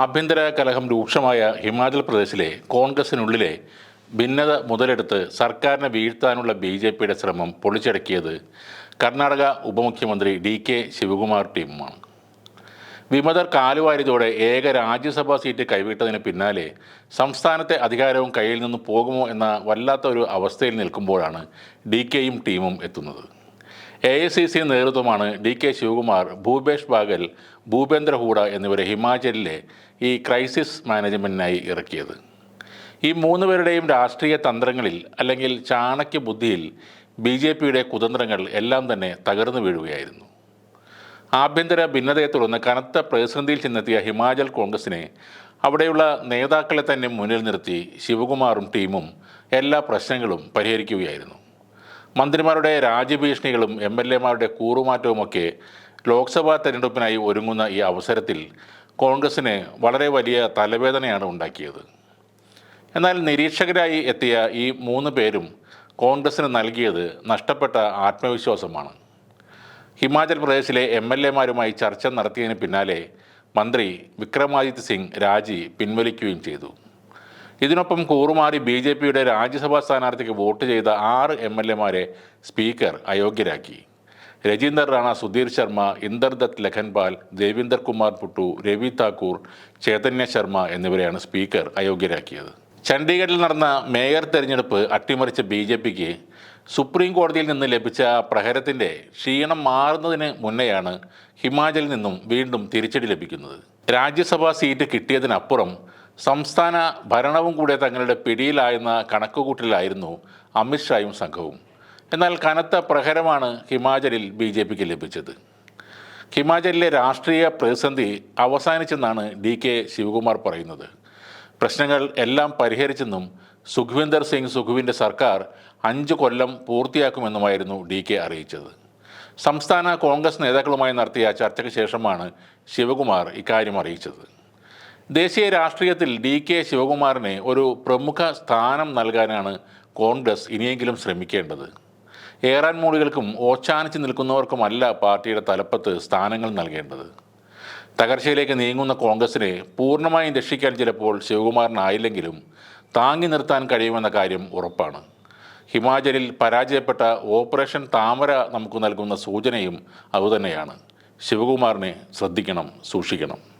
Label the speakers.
Speaker 1: ആഭ്യന്തര കലഹം രൂക്ഷമായ ഹിമാചൽ പ്രദേശിലെ കോൺഗ്രസിനുള്ളിലെ ഭിന്നത മുതലെടുത്ത് സർക്കാരിനെ വീഴ്ത്താനുള്ള ബി ജെ പിയുടെ ശ്രമം പൊളിച്ചടക്കിയത് കർണാടക ഉപമുഖ്യമന്ത്രി ഡി കെ ശിവകുമാർ ടീമുമാണ്. വിമതർ കാലുവാരിയതോടെ ഏക രാജ്യസഭാ സീറ്റ് കൈവിട്ടതിന് പിന്നാലെ സംസ്ഥാനത്തെ അധികാരവും കയ്യിൽ നിന്ന് പോകുമോ എന്ന വല്ലാത്ത ഒരു അവസ്ഥയിൽ നിൽക്കുമ്പോഴാണ് ഡി കെയും ടീമും എത്തുന്നത്. എ ഐ സി സി നേതൃത്വമാണ് ഡി കെ ശിവകുമാർ ഭൂപേഷ് ബാഗൽ ഭൂപേന്ദ്ര ഹൂഡ എന്നിവരെ ഹിമാചലിലെ ഈ ക്രൈസിസ് മാനേജ്മെന്റിനായി ഇറക്കിയത്. ഈ മൂന്ന് പേരുടെയും രാഷ്ട്രീയ തന്ത്രങ്ങളിൽ അല്ലെങ്കിൽ ചാണക്യ ബുദ്ധിയിൽ ബി ജെ പിയുടെ കുതന്ത്രങ്ങൾ എല്ലാം തന്നെ തകർന്നു വീഴുകയായിരുന്നു. ആഭ്യന്തര ഭിന്നതയെ തുടർന്ന് കനത്ത പ്രതിസന്ധിയിൽ ചെന്നെത്തിയ ഹിമാചൽ കോൺഗ്രസിനെ അവിടെയുള്ള നേതാക്കളെ തന്നെ മുന്നിൽ നിർത്തി ശിവകുമാറും ടീമും എല്ലാ പ്രശ്നങ്ങളും പരിഹരിക്കുകയായിരുന്നു. മന്ത്രിമാരുടെ രാജ്യഭീഷണികളും എം എൽ എമാരുടെ കൂറുമാറ്റവുമൊക്കെ ലോക്സഭാ തെരഞ്ഞെടുപ്പിനായി ഒരുങ്ങുന്ന ഈ അവസരത്തിൽ കോൺഗ്രസിന് വളരെ വലിയ തലവേദനയാണ് ഉണ്ടാക്കിയത്. എന്നാൽ നിരീക്ഷകരായി എത്തിയ ഈ മൂന്ന് പേരും കോൺഗ്രസിന് നൽകിയത് നഷ്ടപ്പെട്ട ആത്മവിശ്വാസമാണ്. ഹിമാചൽ പ്രദേശിലെ എം എൽ എമാരുമായി ചർച്ച നടത്തിയതിന് പിന്നാലെ മന്ത്രി വിക്രമാദിത്യ സിംഗ് രാജി പിൻവലിക്കുകയും ചെയ്തു. ഇതിനൊപ്പം കൂറുമാറി ബി ജെ പിയുടെ രാജ്യസഭാ സ്ഥാനാർത്ഥിക്ക് വോട്ട് ചെയ്ത ആറ് എം എൽ എമാരെ സ്പീക്കർ അയോഗ്യരാക്കി. രജീന്ദർ റാണ സുധീർ ശർമ്മ ഇന്ദർദത്ത് ലഖൻപാൽ ദേവീന്ദർ കുമാർ പുട്ടു രവി താക്കൂർ ചൈതന്യ ശർമ്മ എന്നിവരെയാണ് സ്പീക്കർ അയോഗ്യരാക്കിയത്. ചണ്ഡീഗഡിൽ നടന്ന മേയർ തെരഞ്ഞെടുപ്പ് അട്ടിമറിച്ച ബി ജെ പിക്ക് സുപ്രീം കോടതിയിൽ നിന്ന് ലഭിച്ച പ്രഹരത്തിന്റെ ക്ഷീണം മാറുന്നതിന് മുന്നെയാണ് ഹിമാചലിൽ നിന്നും വീണ്ടും തിരിച്ചടി ലഭിക്കുന്നത്. രാജ്യസഭാ സീറ്റ് കിട്ടിയതിനപ്പുറം സംസ്ഥാന ഭരണവും കൂടെ തങ്ങളുടെ പിടിയിലായെന്ന കണക്കുകൂട്ടലായിരുന്നു അമിത്ഷായും സംഘവും. എന്നാൽ കനത്ത പ്രഹരമാണ് ഹിമാചലിൽ ബി ജെ പിക്ക് ലഭിച്ചത്. ഹിമാചലിലെ രാഷ്ട്രീയ പ്രതിസന്ധി അവസാനിച്ചെന്നാണ് ഡി കെ ശിവകുമാർ പറയുന്നത്. പ്രശ്നങ്ങൾ എല്ലാം പരിഹരിച്ചെന്നും സുഖ്വിന്ദർ സിംഗ് സുഖുവിന്റെ സർക്കാർ അഞ്ച് കൊല്ലം പൂർത്തിയാക്കുമെന്നുമായിരുന്നു ഡി കെ അറിയിച്ചത്. സംസ്ഥാന കോൺഗ്രസ് നേതാക്കളുമായി നടത്തിയ ചർച്ചയ്ക്ക് ശേഷമാണ് ശിവകുമാർ ഇക്കാര്യം അറിയിച്ചത്. ദേശീയ രാഷ്ട്രീയത്തിൽ ഡി കെ ശിവകുമാറിന് ഒരു പ്രമുഖ സ്ഥാനം നൽകാനാണ് കോൺഗ്രസ് ഇനിയെങ്കിലും ശ്രമിക്കേണ്ടത്. ഏറാൻ മൂളികൾക്കും ഓച്ചാനിച്ച് നിൽക്കുന്നവർക്കുമല്ല പാർട്ടിയുടെ തലപ്പത്ത് സ്ഥാനങ്ങൾ നൽകേണ്ടത്. തകർച്ചയിലേക്ക് നീങ്ങുന്ന കോൺഗ്രസിനെ പൂർണമായും രക്ഷിക്കാൻ ചിലപ്പോൾ ശിവകുമാറിനായില്ലെങ്കിലും താങ്ങി നിർത്താൻ കഴിയുമെന്ന കാര്യം ഉറപ്പാണ്. ഹിമാചലിൽ പരാജയപ്പെട്ട ഓപ്പറേഷൻ താമര നമുക്ക് നൽകുന്ന സൂചനയും അതുതന്നെയാണ്. ശിവകുമാറിനെ ശ്രദ്ധിക്കണം സൂക്ഷിക്കണം.